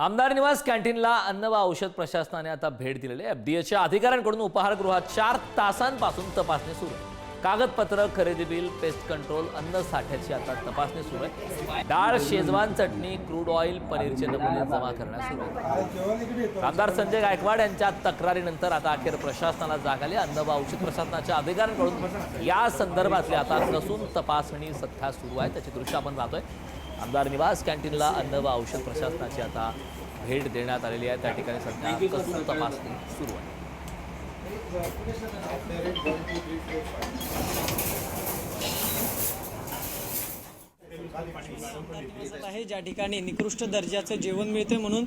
आमदार निवास कॅन्टीनला अन्न व औषध प्रशासनाने आता भेट दिलेली आहे. एफडीएच्या अधिकाऱ्यांकडून उपाहारगृहात चार तासांपासून तपासणी सुरू आहे. कागदपत्र खरेदी बिल पेस्ट कंट्रोल अन्न साठ्याची आता तपासणी सुरू आहे. डाळ शेजवान चटणी क्रूड ऑइल पनीरचे नमुने जमा करण्यास सुरू आहे. आमदार संजय गायकवाड यांच्या तक्रारीनंतर आता अखेर प्रशासनाला जाग आली. अन्न व औषध प्रशासनाच्या अधिकाऱ्यांकडून या संदर्भातली आता कसून तपासणी सध्या सुरू आहे. त्याची दृश्य आपण पाहतोय. आमदार निवास कॅन्टीनला अन्न व औषध प्रशासनाची आता भेट देण्यात आलेली आहे. त्या ठिकाणी सध्या कसून तपासणी सुरू आहे. आहे ज्या ठिकाणी निकृष्ट दर्जाचं जेवण मिळते म्हणून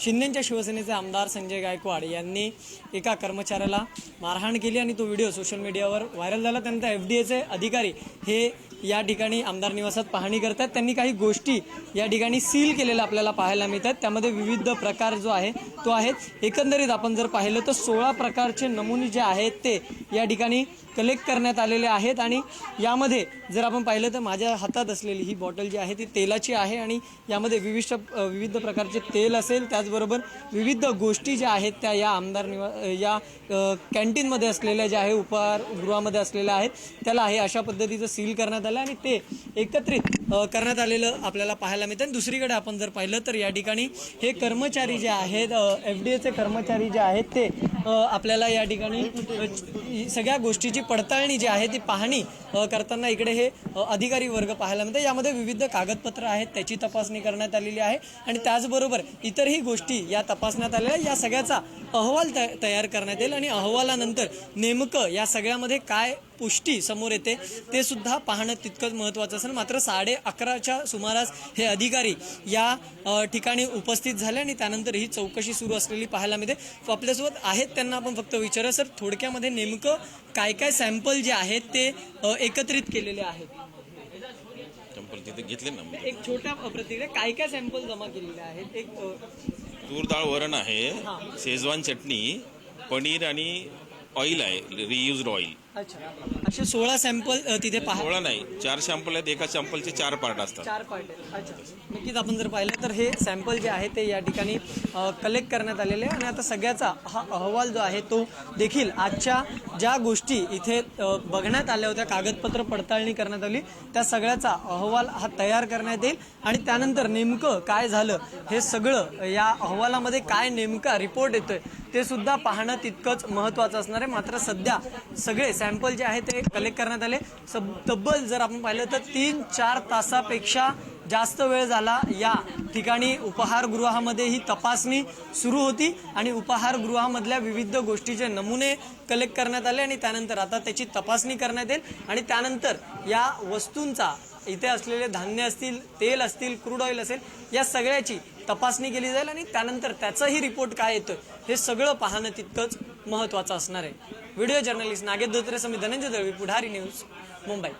शिंदेच्या शिवसेनेचे आमदार संजय गायकवाड यांनी एका कर्मचाऱ्याला मारहाण केली आणि तो व्हिडिओ सोशल मीडियावर व्हायरल झाला. त्यानंतर एफ डी एचे अधिकारी हे या ठिकाणी आमदार निवासात पाहणी करतात. त्यांनी काही गोष्टी या ठिकाणी सील केलेल्या आपल्याला पाहायला मिळतात. त्यामध्ये विविध प्रकार जो आहे तो आहे. एकंदरीत आपण जर पाहिलं तर सोळा प्रकारचे नमुने जे आहेत ते या ठिकाणी कलेक्ट करण्यात आलेले आहेत. आणि यामध्ये जर आपण पाहिलं तर माझ्या हातात असलेली ही बॉटल जी आहे ती तेलाची आहे. आणि यामध्ये विविध विविध प्रकारचे तेल असेल त्याच त्याचबरोबर विविध गोष्टी ज्या आहेत त्या या आमदार निवा या कॅन्टीनमध्ये असलेल्या ज्या आहे उपहारगृहामध्ये असलेल्या आहेत त्याला हे अशा पद्धतीचं सील करण्यात आलं आणि ते एकत्रित करण्यात आलेलं आपल्याला पाहायला मिळतं. आणि दुसरीकडे आपण जर पाहिलं तर या ठिकाणी हे कर्मचारी जे आहेत एफ डी एचे कर्मचारी जे आहेत ते आपल्याला या ठिकाणी सगळ्या गोष्टीची पडताळणी जी आहे ती पाहणी करताना इकडे हे अधिकारी वर्ग पाहायला मिळतं. यामध्ये विविध कागदपत्र आहेत त्याची तपासणी करण्यात आलेली आहे. आणि त्याचबरोबर इतरही गोष्टी या तपासण्यात आलेल्या. या सगळ्याचा अहवाल तया- तयार करण्यात येईल आणि अहवालानंतर नेमकं या सगळ्यामध्ये काय पुष्टी समोर येते ते सुद्धा पाहणं तितकंच महत्त्वाचं असेल. मात्र साडे अकराच्या सुमारास हे अधिकारी या ठिकाणी उपस्थित झाले आणि त्यानंतर ही चौकशी सुरू असलेली पाहायला मिळते. आपल्यासोबत आहेत त्यांना आपण फक्त विचारा सर थोडक्यामध्ये नेमकं काय काय सॅम्पल जे आहेत ते एकत्रित केलेले आहेत? तिथे घेतले ना. एक छोट्या प्रतिक्रिया. काय काय सॅम्पल जमा केलेले आहेत? एक तूर डाळ वरण आहे शेजवान चटणी पनीर आणि ऑइल आहे रियुज्ड ऑइल अच्छा. असे सोळा सॅम्पल तिथे पहा सोळा नाही चार शॅम्पल आहेत एका शॅम्पलचे चार पार्ट असतात. चार पार्ट आहेत. अच्छा. नक्कीच आपण जर पाहिलं तर हे सॅम्पल जे आहे ते या ठिकाणी कलेक्ट करण्यात आलेले आहे. आणि आता सगळ्याचा हा अहवाल जो आहे तो देखील आजच्या ज्या गोष्टी इथे अ, बघण्यात आल्या होत्या कागदपत्र पडताळणी करण्यात आली त्या सगळ्याचा अहवाल हा तयार करण्यात येईल. आणि त्यानंतर नेमकं काय झालं हे सगळं या अहवालामध्ये काय नेमका रिपोर्ट येतोय ते सुद्धा पाहणं तितकंच महत्त्वाचं असणार आहे. मात्र सध्या सगळे सॅम्पल जे आहे ते कलेक्ट करण्यात आले. सब तब्बल जर आपण पाहिलं तर तीन चार तासापेक्षा जास्त वेळ झाला या ठिकाणी उपहारगृहामध्ये ही तपासणी सुरू होती आणि उपहारगृहामधल्या विविध गोष्टीचे नमुने कलेक्ट करण्यात आले आणि त्यानंतर आता त्याची तपासणी करण्यात येईल. आणि त्यानंतर या वस्तूंचा इथे असलेले धान्य असतील तेल असतील क्रूड ऑइल असेल या सगळ्याची तपासणी केली जाईल आणि त्यानंतर त्याचाही रिपोर्ट काय येतो हे सगळं पाहणं तितकंच महत्त्वाचं असणार आहे. Video journalist Nagesh Dhotre Samit Dhananjay Dalvi Pudhari news Mumbai